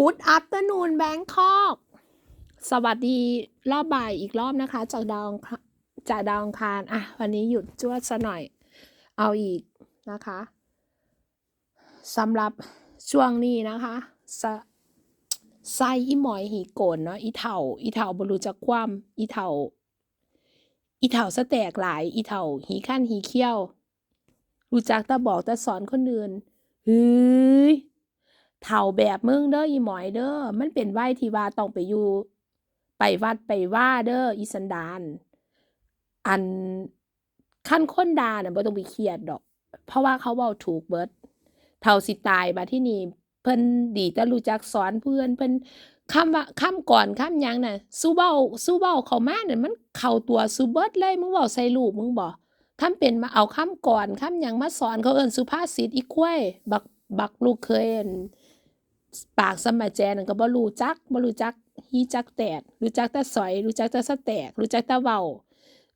Good afternoon Bangkok สวัสดีรอบบ่ายอีกรอบนะคะ จากดาวองคารจากดาวองคารอะ วันนี้หยุดจวดซะหน่อย เอาอีกนะคะสำหรับช่วงนี้นะคะสไส้อีหมอยหีโกนเนาะอีเถ่าอีเถ่าบรูจักความอีเถ่าอีเถ่าสแตกหลาย อีเถ่าหีขั้นหีเขี้ยว รู้จักแต่บอกแต่สอนคนอื่นฮ้ย เท่าแบบมึงเด้ออีหมอยเด้อมันเป็นไหวที่ว่าต้องไปอยู่ ไปวัดไปว่าเด้ออีสันดาน อันขั้นคนดาน่ะบ่ต้องไปเครียดดอก เพราะว่าเขาเว้าถูกเบิดเท่าสิตายมาที่นี่เพิ่นดีแต่รู้จักสอนเพื่อนเพิ่นคำว่าคำก่อนคำหยังน่ะสู้เว้าสู้เว้าเข้ามาน่ะมันเข้าตัวสู้เบิดเลยมึงเว้าใส่ลูกมึงบ่ทำเป็นมาเอาคำก่อนคำหยังมาสอนเขาเอิ้นสุภาษิตอีกล้วย บักบักลูกเคยอั่น ปากสมัยแจนั่นก็บ่รู้จักบ่รู้จักฮีจักแตกรู้จักแต่สอย รู้จักแต่สะแตก รู้จักแต่เว้า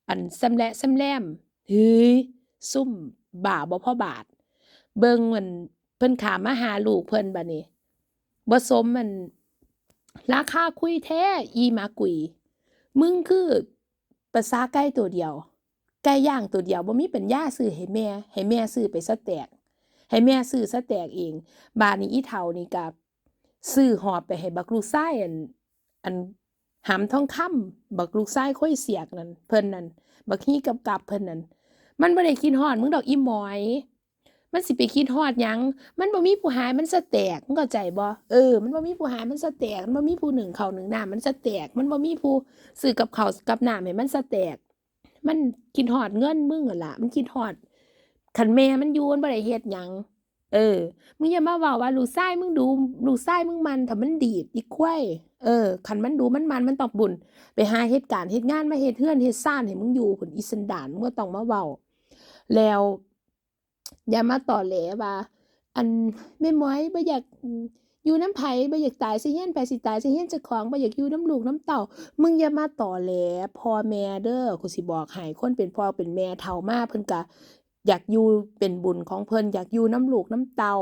อันสำแหละสำแลมเฮ้ยซุ่มบ้าบ่พอบาท เบิ่งมันเพิ่นขามาหาลูกเพิ่นบัดนี้บ่สมมันราคาคุยแท้อีมากุย มึงคือประสาไก่ตัวเดียว ไก่ย่างตัวเดียวบ่มีปัญญาซื้อให้แม่ ให้แม่ซื้อไปสะแตก ให้แม่ซื้อสะแตกเอง บาดนี้อีเฒ่านี่ก็ ซื้อหอบไปให้บักลูกชายอันอันหำทองคำบักลูกชายค่อยเสียกนั่นเพิ่นนั่นบักฮีกับกับเพิ่นนั่นมันบ่ได้คิดฮอดมึงดอกอีหมอย มันสิไปคิดฮอดหยัง มันบ่มีผู้หายมันสะแตกมึงเข้าใจบ่เออมันบ่มีผู้หายมันสะแตกมันบ่มีผู้หนึ่งเข้าหนึ่งน้ำมันสะแตก มันบ่มีผู้ซื้อกับข้าวกับน้ำให้มันสะแตก มันคิดฮอดเงินมึงนั่นล่ะมันคิดฮอดคันแม่มันอยู่มันบ่ได้เฮ็ดหยัง เออ มึงอย่ามาเว้าว่าลูกชายมึงดูลูกชายมึงมันถ้ามันดีดอีกควยเออคันมันดูมันมันมันต้องบุญ ไปหาเหตุการณ์เฮ็ดงานมาเฮ็ดเฮือนเฮ็ดซ่านให้มึงอยู่พุ่นอีสันดานมึงก็ต้องมาเว้า แล้ว อย่ามาต่อแหลว่า อันแม่หมอยบ่อยากอยู่น้ำไผ่บ่อยากตายสิเฮียนไปสิตายสิเฮียนจ้าของบ่อยากอยู่น้ำลูกน้ำเต้ามึงอย่ามาต่อแหลพ่อแม่เด้อกูสิบอกให้คนเป็นพ่อเป็นแม่เฒ่ามาเพิ่นก็ อยากอยู่เป็นบุญของเพิ่นอยากอยู่น้ำลูกน้ำเตา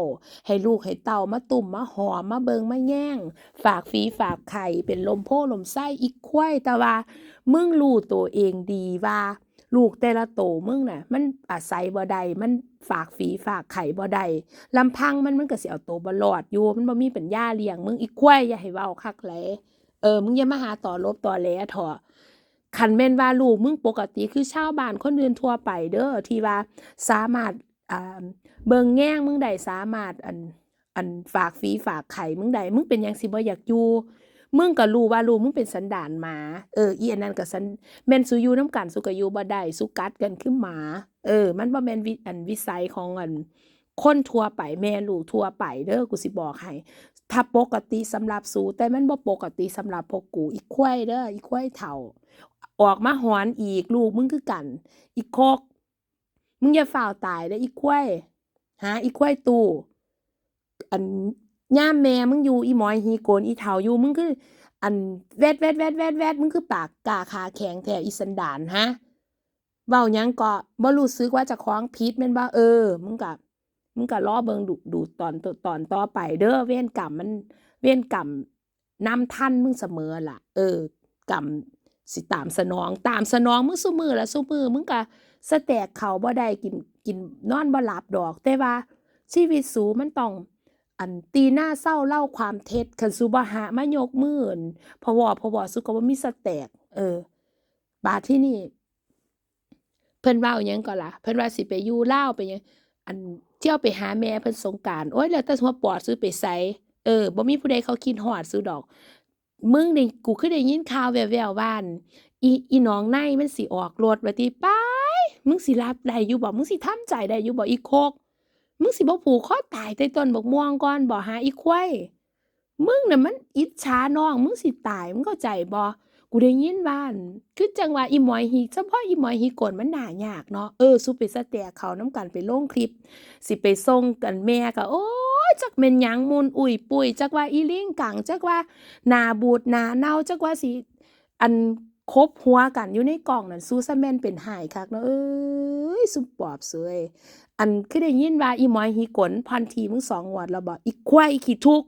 ให้ลูกให้เตามาตุ่มมาหอมมาเบิงมาแย่ง ฝากฝีฝากไข่เป็นลมโพลมไส้อีกควายแต่ว่ามึงรู้ตัวเองดีว่าลูกแต่ละโตวมึงน่ะ มันอาศัยบ่ได้มันฝากฝีฝากไข่บ่ได้ลำพังมันมันก็สิเอาตัวบ่รอดอยู่มันบ่มีปัญญาเลี้ยงมึงอีกควายอย่าให้เว้าคักแหลเออมึงอย่ามาหาต่อลบต่อแหลเถอะ คันแม่นว่าลูกมึงปกติคือชาวบ้านคนอื่นทั่วไปเด้อที่ว่าสามารถอ่าเบิ่งแง่งมึงได้สามารถอันอันฝากฝีฝากไข่มึงได้มึงเป็นยังสิบ่อยากอยู่มึงก็รู้ว่าลูกมึงเป็นสันดานหมา เอออีอันนั้นก็สันแม่นสุยูน้ำกันสุกยูบ่ได้สุกัดกันคือหมา เออ มันบ่แม่นวิอันวิสัยของอันคนทั่วไปแม่ลูกทั่วไปเด้อกูสิบอกให้ถ้าปกติสำหรับสูแต่มันบ่ปกติสำหรับพวกกูอีกควายเด้ออีควายเฒ่า ออกมาหอนอีกลูกมึงคือกัน อีกโคก มึงอย่าฝ่าวตายเด้ออีควายหาอีกควายตู่อันย่ามแม่มึงอยู่อีหมอยฮีโกนอีเฒ่าอยู่มึงคือ อันแวดแวดแวดแวดแวดมึงคือปากกาขาแข็งแท้อีสันดานฮะเว้ายังก็บ่รู้สึกว่าจะคล้องผิดแม่นบ่เออ มึงก็มึงก็รอเบิงดูดูตอนตอนต่อไป เด้อเวรกรรมมันเวรกรรมนำทันมึงเสมอล่ะ เออกรรม สิตามสนอง ตามสนองมึงซุมื้อละซุมื้อมึงก็สแตกเขาบ่ได้กินกินนอนบ่หลับดอก แต่ว่า ชีวิตสูมันต้อง อันตีหน้าเศร้าเล่าความเท็จคันสูบหามายกมื่นพว่าเพว่าสุก็บ่มีสแตก เออ บาดที่นี่ เพิ่นว้าหยังก็ล่ะ เพิ่นว่าสิไปอยู่เล่าไปยังอันเที่ยวไปหาแม่เพิ่นสงกานต์โอ๊ยแล้วแต่หัวปอดซื้อไปไสเออบ่มีผู้ใดเขาคิดฮอดซื้อดอก มึงนี่กูคือได้ยินข่าวแว่วๆว่าอั่นอีอีน้องในมันสิออกรถว่าติไปมึงสิรับได้อยู่บ่มึงสิทำใจได้อยู่บ่อีโคก มึงสิบ่ผูกคอตายใต้ต้นบักม่วงก่อนบ่หาอีควายมึงน่ะมันอิจฉาน้อง มึงสิตายมึงเข้าใจบ่กูได้ยินว่าอั่นคือจังว่าอีหมอยฮีเฉพาะอีหมอยฮีโกนมันหน่ายากเนาะเออสุไปสแตกเขาน้ำกันไปลงคลิป สิไปส่งกันแม่ก็โอ๊ ยจักเม็นยังมุนอุ่ยปุ๋ยจักว่าอีลิงกังจักว่าหนาบูดหนาเน่าจักว่าสีอันคบหัวกันอยู่ในกล่องนั่นซูซาแมนเป็นหายคักเนาะเอ้ยสุปอบเสยอันคือได้ยินว่าอีหมอยฮีกลพันทีมึงสองหวดแล้วบ่อีควายขี้ทุก